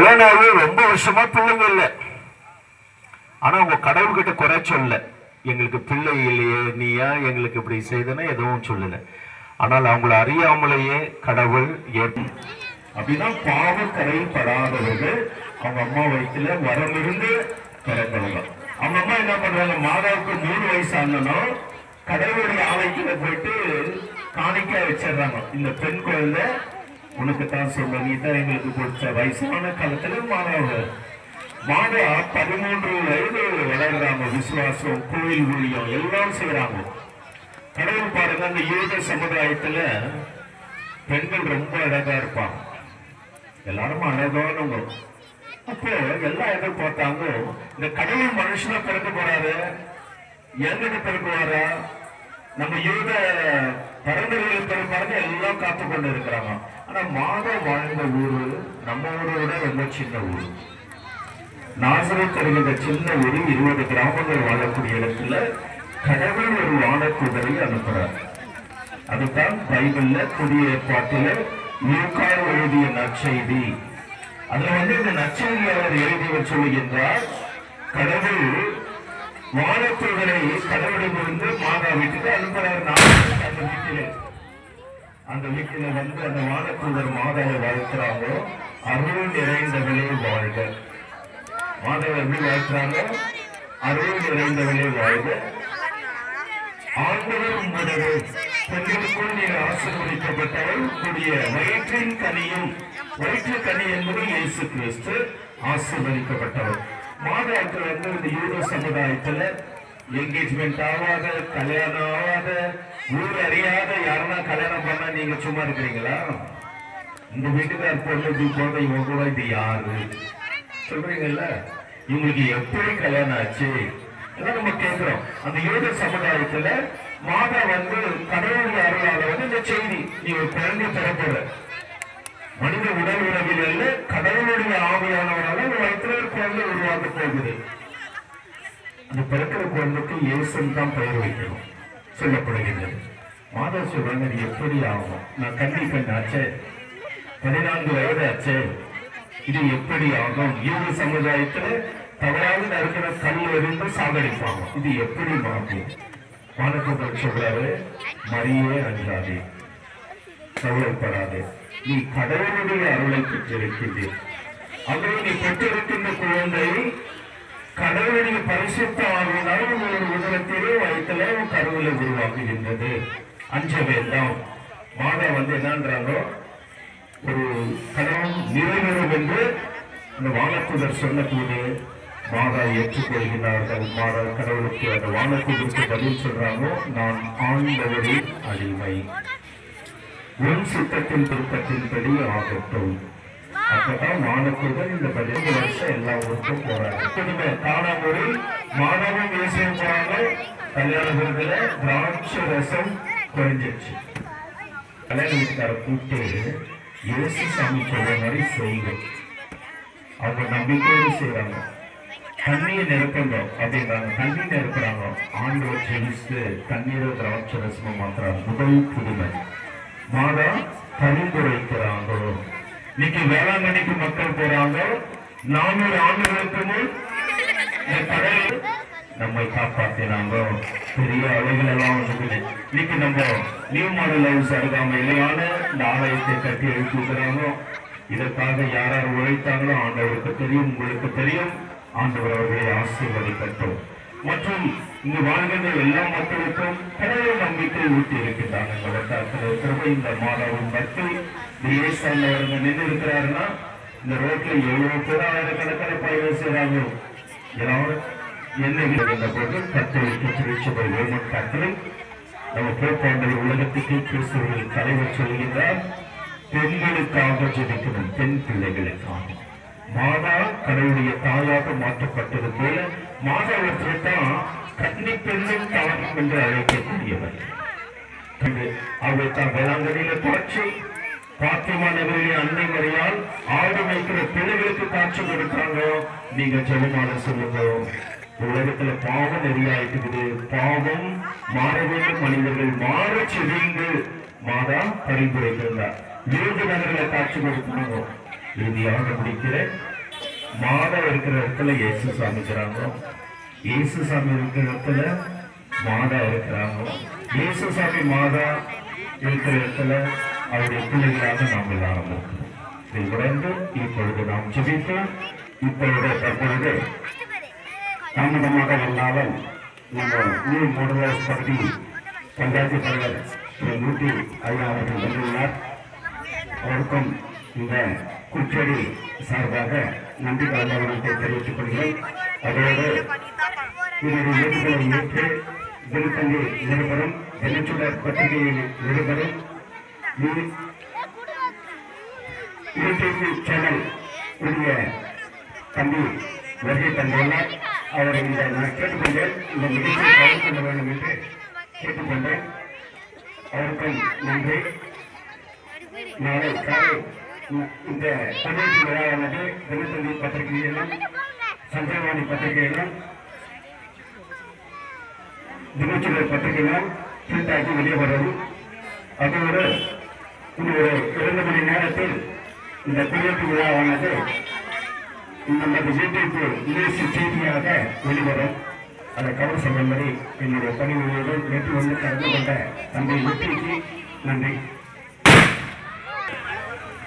கல்யாணம் ரொம்ப வருஷமா பிள்ளைங்க இல்லை. ஆனா உங்க கடவுள்கிட்ட குறை சொல்ல எங்களுக்கு பிள்ளை இல்லையே நீயா? எங்களுக்கு இப்படி செய்தனா எதுவும் சொல்லல. ஆனால் அவங்கள அறியாமலேயே கடவுள் ஏற்று அப்படிதான் பாவ கரையில் படாதவர்கள் அவங்க அம்மா வயிற்றுல வரமிருந்து பிறந்தவங்க. அவங்க அம்மா என்ன பண்றாங்க? மாதாவுக்கு மூணு வயசு ஆனனும் கடவுளுடைய ஆலைக்குல போயிட்டு காணிக்க வச்சிடுறாங்க. இந்த பெண் குழந்தை உனக்கு தான் சொல்ல நீ தான் எங்களுக்கு கொடுத்த வயசான காலத்துல மாதாவை மாதா பதிமூன்று வயது வளர்றாங்க விசுவாசம் கோயில் ஊழியம் எல்லாம் செய்யறாங்க கடவுள் பாருங்க அந்த யூத சமுதாயத்துல பெண்கள் ரொம்ப அழகா இருப்பாங்க. எல்லாரும் அழகானவங்க. அப்போ எல்லாம் எதை பார்த்தாங்க. இந்த கடவுள் மனுஷனா பிறக்க போறாரு. எங்கிட்ட போறாரா நம்ம யூத பரம்பரையில் பிறப்பாருங்க எல்லாம் காத்து கொண்டு இருக்கிறாங்க ஆனா மாதம் வாழ்ந்த ஊரு நம்ம ஊரோட ரொம்ப சின்ன ஊர். நாசரத் என்கிற சின்ன ஊர் இருபது கிராமங்கள் வாழக்கூடிய இடத்துல கடவுள் ஒரு வானக்குதலை அனுப்புறார். அதுதான் பைபிள்ல புதிய ஏற்பாட்டில லூக்கார் எழுதிய நற்செய்தி. அதுல வந்து இந்த நற்செய்தியாளர் எழுதியவர் சொல்லுகின்றார் கடவுள் வானத்தூதரை கடவுளிலிருந்து மாதா வீட்டுக்கு அனுப்புறார் நாளைக்கு அந்த வீட்டில் அந்த வீட்டில வந்து அந்த வானத்தூதர் மாதாவை வாழ்த்துறாங்களோ அருள் நிறைந்தவளே வாழ்க. மாதாவை எப்படி வாழ்த்துறாங்க? அருள் நிறைந்தவளே வாழ்க. ஆண்டவர் உங்களுடைய பெண்களுக்குள் நீர் ஆசீர்வதிக்கப்பட்டவள் கூடிய வயிற்றின் கனியும் வயிற்று கனி என்பது இயேசு கிறிஸ்து ஆசீர்வதிக்கப்பட்டவர். மாதாவுக்கு வந்து இந்த யூத சமுதாயத்தில் என்கேஜ்மெண்ட் ஆகாத கல்யாணம் ஆகாத ஊர் அறியாத யாருன்னா கல்யாணம் பண்ணா நீங்க சும்மா இருக்கிறீங்களா இந்த வீட்டுக்கார் பொண்ணு இப்படி போன இவங்க கூட இது யாரு சொல்றீங்கல்ல? இவங்களுக்கு எப்படி கல்யாணம் ஆச்சு? எல்லாம் நம்ம கேட்கிறோம் அந்த யூத சமுதாயத்துல மாதா வந்து கடவுளுடைய அருளால வந்து இந்த செய்தி நீ ஒரு குழந்தை பிறப்புற மனித உடல் உறவில் அல்ல கடவுளுடைய ஆவியானவரால ஒரு ஒரு குழந்தை உருவாக்க போகுது அந்த பிறக்கிற குழந்தைக்கு இயேசுன்னு தான் பெயர் வைக்கணும். சொல்லப்படுகின்றது. மாதா சொல்றாங்க இது எப்படி ஆகும்? நான் கண்ணி பெண் ஆச்சே பதினான்கு வயது ஆச்சே இது எப்படி ஆகும்? யூத சமுதாயத்துல தவறாக நடக்கிற கல் எறிந்து சாகடிப்பாங்க. இது எப்படி மாற்றும் மாணவர்கள் சொல்றாரு மரியே அஞ்சாதே. கவலைப்படாதே. நீ கடவுளுடைய அருளை பெற்றிருக்கின்றீர். அங்கே நீ பெற்றிருக்கின்ற குழந்தை கடவுளுடைய பரிசுத்த ஆர்வனால் ஒரு உதரத்திலே வயிற்றுல உன் கருவில உருவாக்குகின்றது. அஞ்ச வேண்டாம் மாதா வந்து என்னன்றாங்களோ ஒரு கணவன் நிறைவேறும் என்று அந்த வானத்துதர் சொன்னபோது மாதா ஏற்றுக்கொள்கிறார்கள். மாதா கடவுளுக்கு அந்த வானத்துதருக்கு பதில் சொல்றாங்க நான் ஆண்டவரின் அடிமை. உன் சித்தத்தின் திருத்தத்தின்படி ஆகட்டும். அப்பதான் மாணவர்கள் இந்த பதினஞ்சு வருஷம் எல்லா ஊருக்கும் போறாங்க. புதுமை மாணவன் மாதவம் பேசியும் போறாங்க கல்யாணத்துல திராட்சை ரசம் குறைஞ்சிருச்சு. கல்யாண வீட்டுக்கார கூப்பிட்டு இயேசு சாமி சொல்ற மாதிரி செய்யுங்க அவங்க நம்பிக்கையோடு செய்யறாங்க தண்ணியை நிரப்புங்க அப்படின்றாங்க. தண்ணி நிரப்புறாங்க. ஆண்டவர் ஜெயிச்சு தண்ணீரை திராட்சை ரசமா மாத்திரம் முதல் புதுமை. மாதா பரிந்துரைக்கிறாங்க இன்னைக்கு வேளாங்கண்ணிக்கு மக்கள் போறாங்க. நானூறு ஆண்டுகளுக்கு முன் இந்த கடல் நம்மை காப்பாத்தினாங்க. பெரிய அலைகள் எல்லாம் வந்தது இன்னைக்கு நம்ம நியூ மாடல் ஹவுஸ் அருகாமையிலான இந்த ஆலயத்தை கட்டி எழுப்பிக்கிறாங்க இதற்காக யார் யார் உழைத்தாங்களோ ஆண்டவருக்கு தெரியும் உங்களுக்கு தெரியும். ஆண்டவர் அவர்களை ஆசீர்வதிக்கட்டும். மற்றும் இங்கு வாழ்கின்ற எல்லா மக்களுக்கும் கடவுள் நம்பிக்கை ஊட்டி இருக்கின்றாங்க இந்த வட்டாரத்தில் இருக்கிறவங்க இந்த மாதவும் பக்தி இயேசன் அவர்கள் நின்று இருக்கிறாருன்னா இந்த ரோட்ல எவ்வளவு பேர் ஆயிரக்கணக்கான பயணம் செய்றாங்க எல்லாரும் என்ன இந்த போது கத்தோலிக்க திருச்சபை நம்ம உலகத்துக்கு தலைவர் சொல்கின்றார் பெண்களுக்காக ஜெபிக்கணும் பெண் பிள்ளைகளுக்காக. மாதா கடவுளுடைய தாயாக மாற்றப்பட்டது போல மாதாவற்றை தான் கன்னி பெண்ணும் தாகம் என்று அழைக்கக்கூடியவர். அவள் தான் வேளாங்கண்ணியில காட்சி பாத்தியமானவர்களே நகரிலே அன்னை மறையால் ஆடு வைக்கிற பிள்ளைகளுக்கு காட்சி கொடுத்தாங்க. நீங்க ஜெபமால சொல்லுங்க. உலகத்துல பாவம் நெறியாயிட்டுக்குது. பாவம் மாற வேண்டும் மனிதர்கள் மாற செய்யுங்கள் மாதா பரிந்துரைத்திருந்தார். விருது நகரில காட்சி கொடுத்தாங்க. இறுதியாக முடிக்கிறேன். மாதம் இருக்கிற இடத்துல இயேசு சாமி இருக்கிறாங்க. இயேசு சாமி இருக்கிற இடத்துல மாதா இருக்கிறாங்க. இயேசு சாமி மாதா இருக்கிற இடத்துல அவருடைய பிள்ளைகளாக நாம் எல்லாரும் இருக்கிறோம். இதை தொடர்ந்து இப்பொழுது நாம் ஜெபிப்போம் இப்பொழுது தற்பொழுது தாமதமாக வந்தாலும் நம்ம நீர் மோடலாஸ் பகுதி பஞ்சாயத்து தலைவர் திரு மூர்த்தி ஐயா அவர்கள் வந்துள்ளார். அவருக்கும் இந்த குச்சடி சார்பாக நன்றி கலந்தவனத்தை தெரிவித்துக் கொள்கிறேன். அதோடு இதனுடைய வேண்டுகளை ஏற்று தினத்தந்தி நிருபரும் தினச்சுடர் பத்திரிகையின் நிருபரும் யூடியூப் சேனல் உடைய தம்பி வருகை தந்துள்ளார் அவரை இந்த நான் கேட்டுக்கொண்டேன். இந்த நிகழ்ச்சியை கலந்து கொள்ள வேண்டும் என்று கேட்டுக்கொண்டேன். அவருக்கும் நன்றி. நாளை காலை இந்த- தமிழ்ச்சி விழாவானது தினத்தந்தி பத்திரிகையிலும் சந்திரவாணி பத்திரிகையிலும் தினச்சுடர் பத்திரிகையிலும் பிரிண்டாகி வெளியே வரும் அதோடு இன்னும் ஒரு இரண்டு மணி நேரத்தில் இந்த குடியரசு விழாவானது நமது யூடியூப் நியூஸ் செய்தியாக வெளிவரும். அதை கவர் செய்யும்படி என்னுடைய பணியோடு நேற்று வந்து கலந்து கொண்ட தம்பி வெற்றிக்கு நன்றி.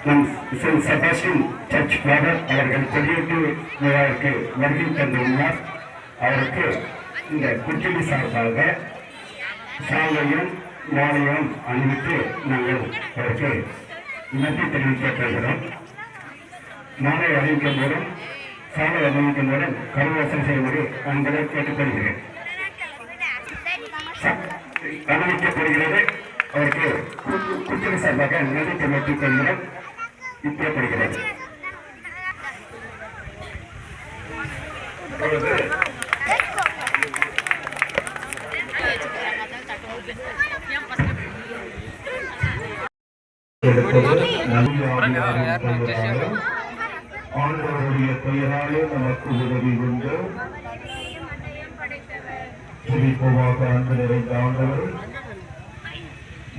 நம் சென்ட் செபாஸ்டின் சர்ச் ஃபாதர் அவர்கள் கொடியேற்று விழாவிற்கு வருகை தந்துள்ளார் அவருக்கு இந்த குச்சடி சார்பாக சாலையும் மாலையும் அணிவித்து நாங்கள் அவருக்கு நன்றி தெரிவிக்கப் போகிறோம். மாலை அணிவிக்கும் போதும் சாலை அணிவிக்கும் போதும் கருவாசம் செய்யும்படி அன்பரை கேட்டுக்கொள்கிறேன். ச- அனுமதிக்கப்படுகிறது அவருக்கு கு- சார்பாக நன்றி தெரிவித்துக் கொள்கிறோம் இப்படப்படுகிறது இப்பொழுது எடுப்பது நபியாரின் பெயராலே, ஆண்டவருடைய பெயராலே நமக்கு உதவி உண்டு ஜெபிப்போமாக அன்பு நிறைந்த ஆண்டவர்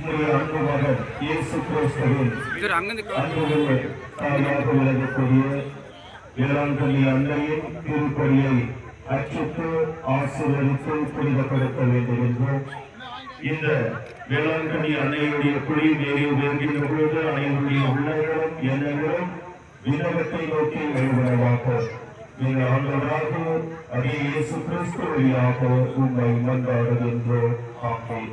உம்முடைய அன்பு இயேசு கிறிஸ்துவின் இவர் அங்கிருந்து அன்புடைய தாயாக விளங்கக்கூடிய அன்னையின் திருப்படியை அச்சுக்கு ஆசீர்வதித்து புனிதப்படுத்த வேண்டும் என்றும் இந்த வேளாண்கல்வி அன்னையுடைய குழி மேலே உயர்கின்ற பொழுது அனைவருடைய உள்ளங்களும் எண்ணங்களும் விண்ணகத்தை நோக்கி எழுவனவாக நீங்கள் ஆண்டவராக அதே இயேசு கிறிஸ்து வழியாக உண்மை மன்றாடுகின்றோம். ஆமென்.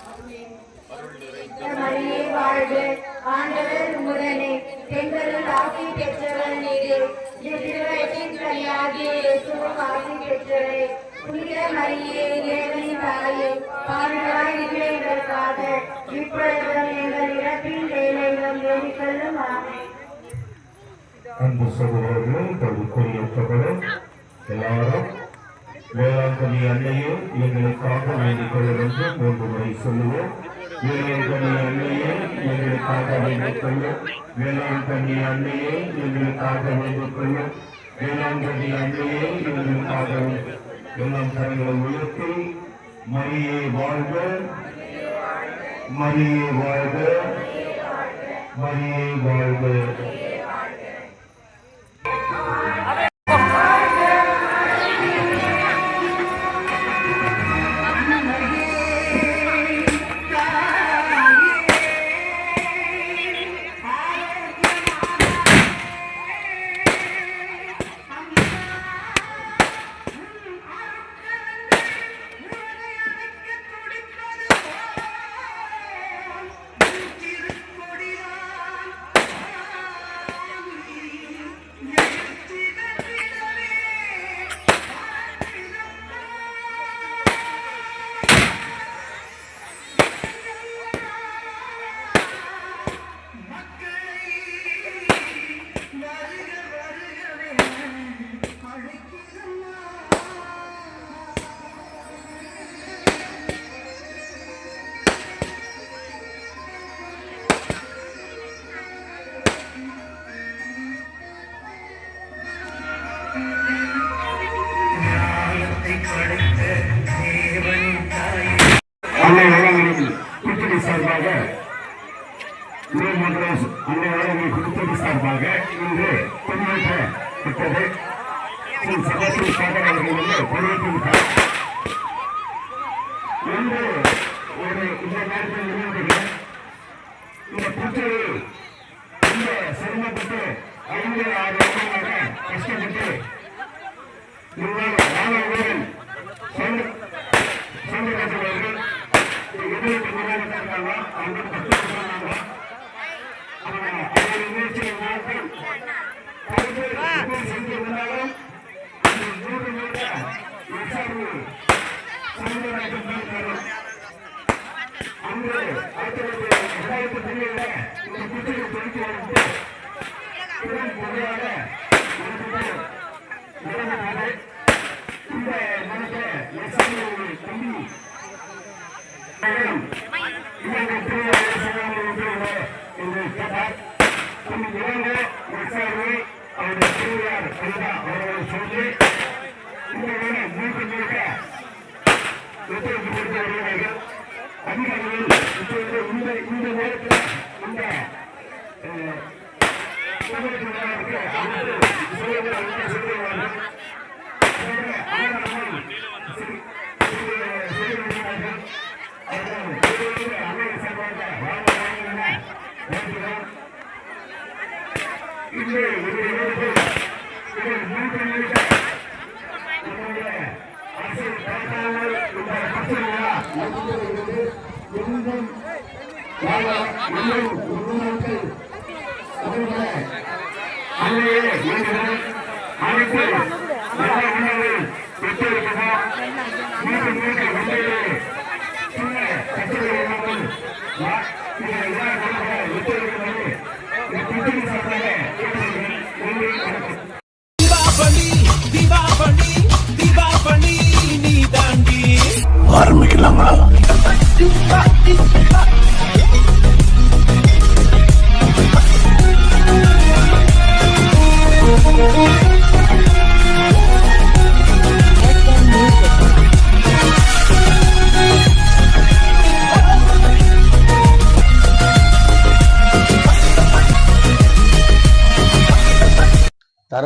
மரியே வாழ்க. ஆண்டவர் முதலே பெண்களுள் ஆசி பெற்றவர் நீரே. கனியாகிய இயேசுவும் ஆசி பெற்றவரே. புனித மரியே தாயே பாடுகளாய் எங்களுக்காக இப்பொழுதும் எங்கள் இறப்பின் அன்பு எல்லாரும் வேளாண்கனி அன்னையும் எங்களுக்காக வேண்டிக் கொள்ள வேண்டும் மூன்று முறை சொல்லுவோம். வேளாண்கனி அன்னையே எங்களுக்காக வேண்டிக் கொள்ளும் வேளாண்கனி அன்னையே எங்களுக்காக வேண்டிக் கொள்ளும் வேளாண்கனி அன்னையே எங்களுக்காக வேண்டிக் எல்லாம் கரங்களை உயர்த்தி மரியே வாழ்க மரியே வாழ்க மரியே வாழ்க இன்று ஒரு இந்த நேரத்தில் நிகழ்வுகள் இந்த புத்தகை ரொம்ப சிரமப்பட்டு ஐந்து ஆறு வருடங்களாக கஷ்டப்பட்டு மாணவர்கள் சொந்த சொந்த எதிர்ப்பு அவங்க அவங்க நிகழ்ச்சியை முயற்சியை என்று கேட்டார் தம்பி இளங்கோ எஸ்ஐ அவருடைய திருவிழார் ஐயா அவர்களை சொல்லி இந்த வேலை மூன்று முழுக்க ஒத்துழைப்பு கொடுத்து வருகிறார்கள் அதிகாரிகள் இப்பொழுது இந்த இந்த நேரத்தில் இந்த அஹ், சுதந்திர அங்கே